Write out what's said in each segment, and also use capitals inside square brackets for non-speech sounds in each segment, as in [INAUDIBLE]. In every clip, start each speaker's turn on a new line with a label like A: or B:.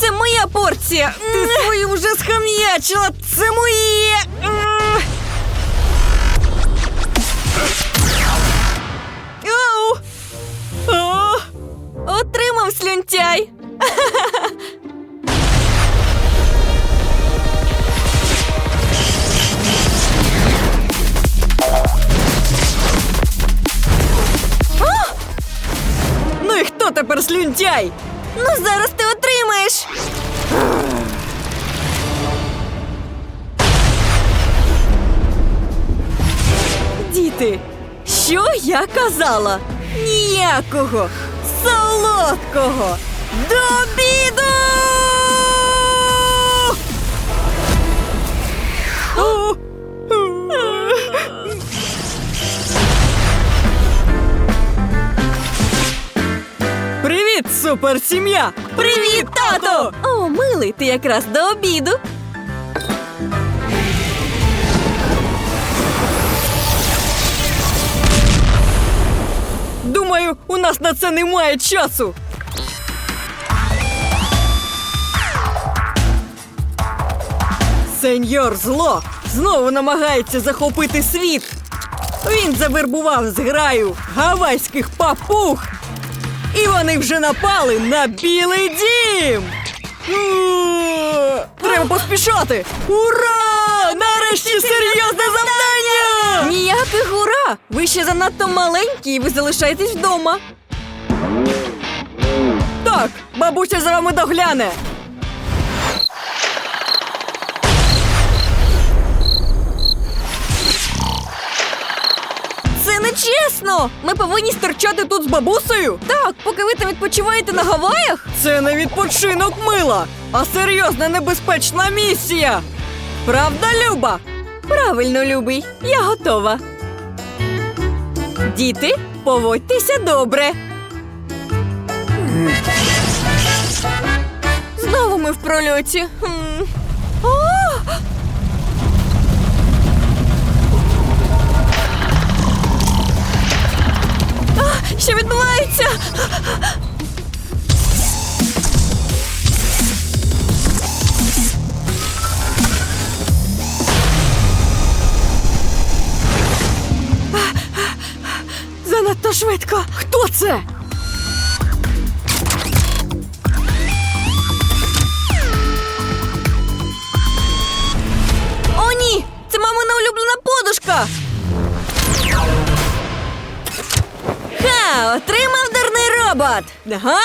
A: Це моя порція. Ти свою вже схам'ячила. Це моє. Оу. О, Отримав слюнтяй. Ну і хто тепер слюнтяй? Ну зараз ти отримаєш. Діти, що я казала? Ніякого солодкого до обіду! Суперсім'я! Привіт, тато! О, милий, ти якраз до обіду. Думаю, у нас на це немає часу. Сеньор зло знову намагається захопити світ. Він завербував зграю гавайських папуг. І вони вже напали на білий дім. Треба поспішати! Ура! Нарешті серйозне завдання! Ніяких ура! Ви ще занадто маленькі і ви залишаєтесь вдома. Так, бабуся за вами догляне. Чесно! Ми повинні стерчати тут з бабусею. Так, поки ви там відпочиваєте на Гаваях. Це не відпочинок мила, а серйозна небезпечна місія. Правда, Люба? Правильно, любий, я готова. Діти, поводьтеся добре. Знову ми в прольоті. О! Що відбувається? Занадто швидко. Хто це? Отримав дурний робот! Ага.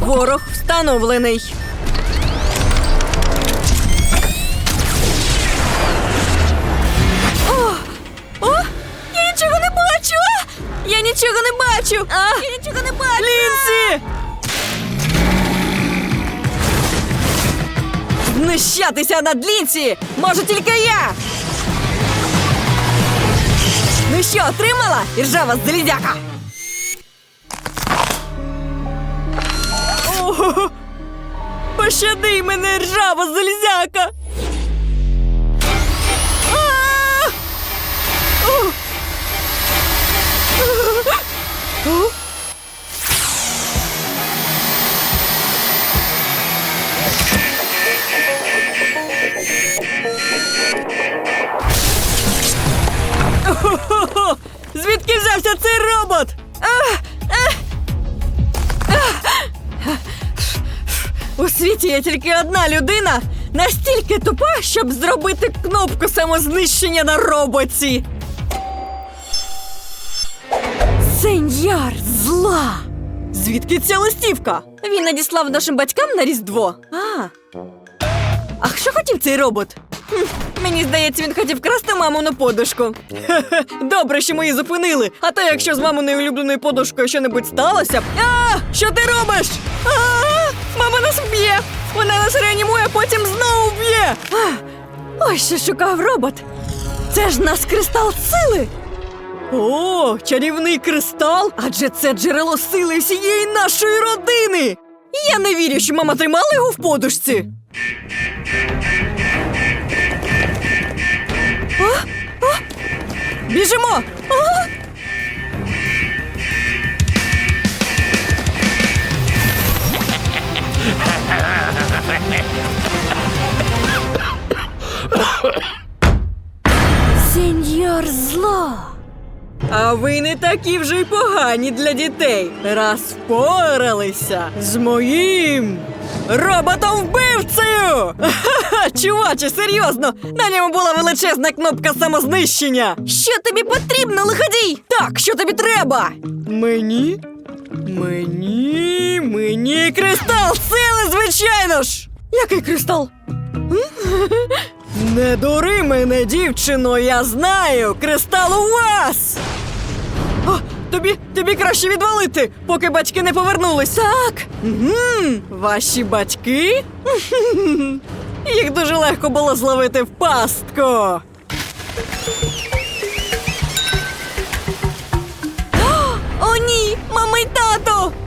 A: Ворог встановлений. О! О! Я нічого не бачу! Я нічого не бачу! А! Я нічого не бачу! Лінсі! Знущатися над Лінсі! Можу тільки я! Ну що, отримала? Іржава залізяка! О, пощади мене, ржава залізяка! У світі є тільки одна людина настільки тупа, щоб зробити кнопку самознищення на роботі. Сеньор зла. Звідки ця листівка? Він надіслав нашим батькам на Різдво. А. А що хотів цей робот? Хм, мені здається, він хотів красти мамину подушку. Хе-хе, [LAUGHS] Добре, що ми її зупинили. А то якщо з маминою улюбленою подушкою щось сталося. б- А! Що ти робиш? А! Мама нас вб'є! Вона нас реанімує, а потім знову вб'є! Ось що шукав робот. Це ж наш кристал сили. О, чарівний кристал! Адже це джерело сили всієї нашої родини. Я не вірю, що мама тримала його в подушці. А? А? Біжимо! А? Сеньор зло. А ви не такі вже й погані для дітей. Розпоралися з моїм роботом вбивцею. Чувачі, серйозно, на ньому була величезна кнопка самознищення. Що тобі потрібно, лиходій? Так, що тобі треба? Мені Мені, мені кристал сили, звичайно ж! Який кристал? Не дури мене, дівчино, я знаю! Кристал у вас! О, тобі, тобі краще відвалити, поки батьки не повернулись. Так. Угу. Ваші батьки? Їх дуже легко було зловити в пастку.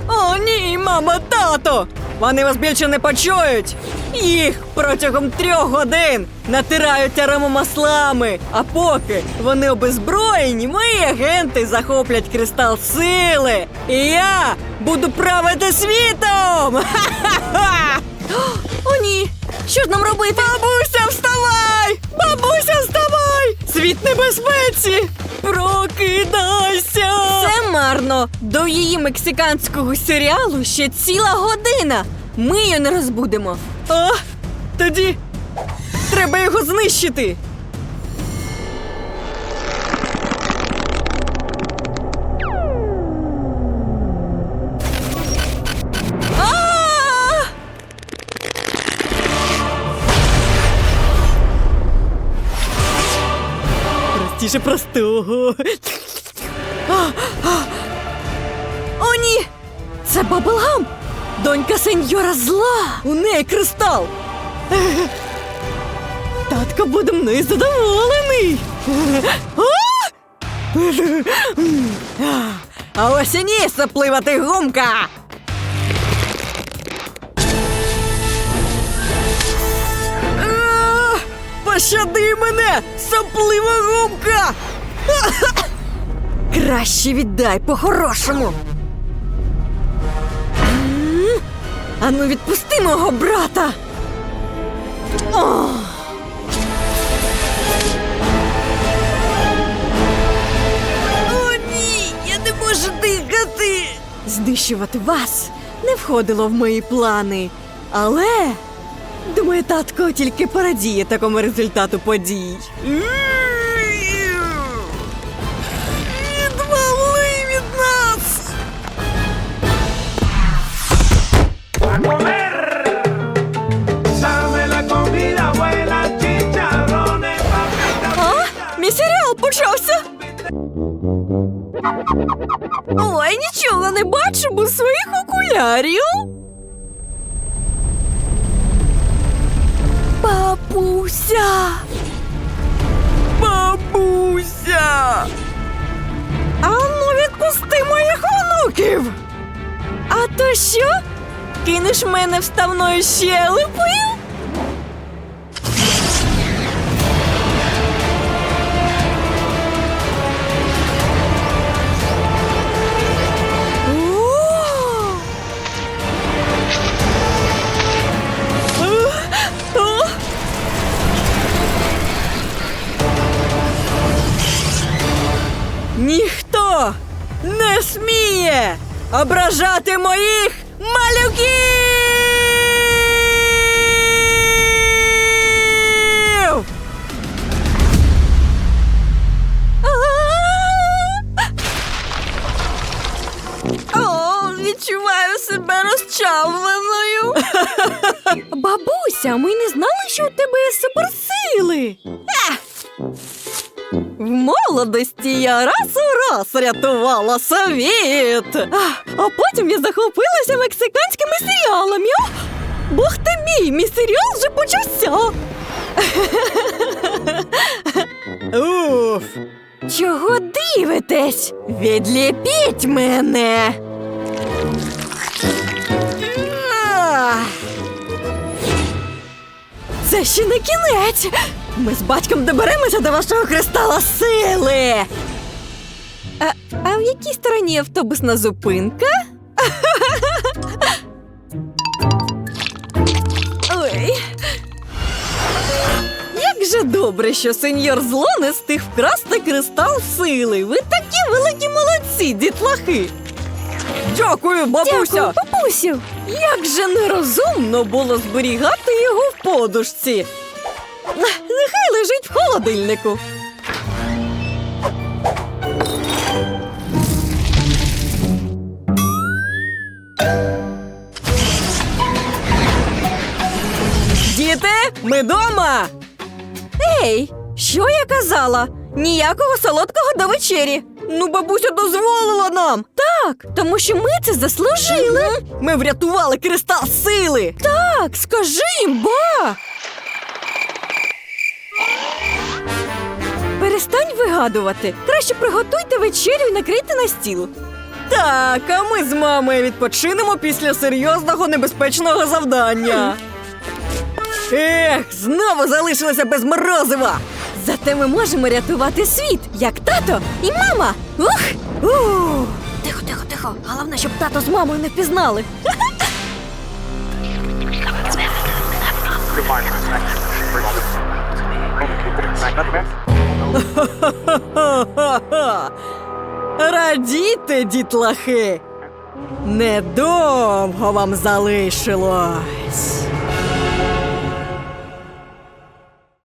A: О, ні, мама, тато! Вони вас більше не почують! Їх протягом трьох годин натирають аромамаслами, а поки вони обезброєні, мої агенти захоплять кристал сили. І я буду правити світом! Ха-ха-ха! О, ні! Що ж нам робити? Бабуся, вставай! Бабуся, вставай! Світ небезпеці! Прокидайся! Це марно. До її мексиканського серіалу ще ціла година. Ми її не розбудемо. А, тоді треба його знищити. Простіше простого. О, ні! Це Баблгам! Донька сеньора зла! У неї кристал! Татко буде мною задоволений! А! Ось і ні, соплива ти гумка! Пощади мене, соплива гумка! [LAUGHS] Краще віддай по-хорошому. Ану, відпусти мого брата. О! О, ні, я не можу дихати. Знищувати вас не входило в мої плани. Але думаю, татко тільки порадіє такому результату подій. Відвали від нас! А? Мій серіал почався. Ой, нічого не без своїх окулярів. Бабуся. Бабуся. Ану, відпусти моїх онуків. А то що? Кинеш мене вставною щелепою? Ображати моїх малюків! О, відчуваю себе розчавленою. [LAUGHS] Бабуся, ми не знали, що у тебе є суперсили. В молодості я раз раз рятувала світ. А, а потім я захопилася мексиканськими серіалами. Бог ти мій, мій серіал вже почався. Уф. Чого дивитесь? Відліпіть мене. Це ще не кінець. Ми з батьком доберемося до вашого кристала сили. А, а в якій стороні автобусна зупинка? Ой. Як же добре, що сеньор зло не встиг вкрасти кристал сили. Ви такі великі Молодці, дітлахи! Дякую, бабуся!
B: Дякую, бабусю.
A: Як же нерозумно було зберігати його в подушці. Нехай лежить в холодильнику. Ми дома. Ей, що я казала? Ніякого солодкого до вечері. Ну, бабуся дозволила нам. Так, тому що ми це заслужили. Ми врятували кристал сили. Так, скажи їм, ба. Перестань вигадувати. Краще приготуйте вечерю і накрийте на стіл. Так, а ми з мамою відпочинемо після серйозного небезпечного завдання. Ех, знову залишилися без морозива. Зате ми можемо рятувати світ, як тато і мама. Ух! Ух! Тихо, тихо, тихо. Головне, щоб тато з мамою не впізнали. [LAUGHS] Радійте, дітлахи! Недовго вам залишилось.